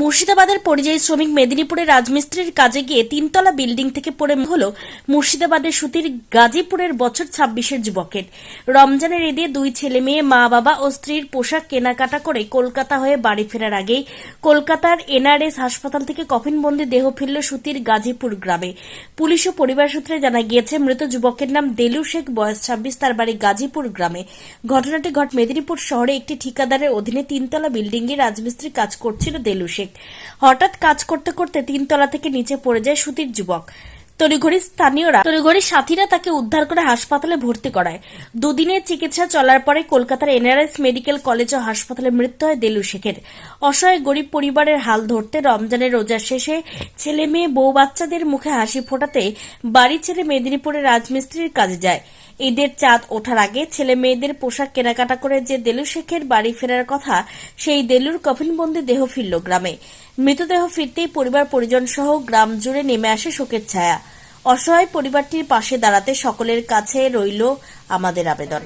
মুর্শিদাবাদের পরিযায়ী শ্রমিক মেদিনীপুরে রাজমিস্ত্রির কাজে গিয়ে তিনতলা বিল্ডিং থেকে পড়ে হল মুর্শিদাবাদের সুতির গাজীপুরের বছর ছাব্বিশের যুবকের। রমজানের ঈদে দুই ছেলে মেয়ে, মা বাবা ও স্ত্রীর পোশাক কেনাকাটা করে কলকাতা হয়ে বাড়ি ফেরার আগেই কলকাতার এনআরএস হাসপাতাল থেকে কফিনবন্দি দেহ ফিরল সুতির গাজীপুর গ্রামে। পুলিশ ও পরিবার সূত্রে জানা গিয়েছে, মৃত যুবকের নাম দেলু শেখ, বয়স ছাব্বিশ, তার বাড়ি গাজীপুর গ্রামে। ঘটনাটি ঘট মেদিনীপুর শহরে একটি ঠিকাদারের অধীনে তিনতলা বিল্ডিংয়ে রাজমিস্ত্রি কাজ করছিল দেলু শেখ। হঠাৎ কাজ করতে করতে তিনতলা থেকে নিচে পড়ে যায় সুতির যুবক। তড়িঘড়ি স্থানীয়রা তড়িঘড়ি সাথীরা তাকে উদ্ধার করে হাসপাতালে ভর্তি করায়। দুদিনের চিকিৎসা চলার পরে কলকাতার এনআরএস মেডিকেল কলেজ ও হাসপাতালে মৃত্যু হয় দেলু শেখের। অসহায় গরিব পরিবারের হাল ধরতে রমজানের রোজা শেষে ছেলে মেয়ে বউ বাচ্চাদের মুখে হাসি ফোটাতে বাড়ি ছেড়ে মেদিনীপুরে রাজমিস্ত্রির কাজে যায়। ঈদের চাঁদ ওঠার আগে ছেলে মেয়েদের পোশাক কেনাকাটা করে যে দেলু শেখের বাড়ি ফেরার কথা, সেই দেলুর কফিনবন্দি দেহ ফিরল গ্রামে। মৃতদেহ ফিরতেই পরিবার পরিজন সহ গ্রাম জুড়ে নেমে আসে শোকের ছায়া। অসহায় পরিবারটির পাশে দাঁড়াতে সকলের কাছে রইল আমাদের আবেদন।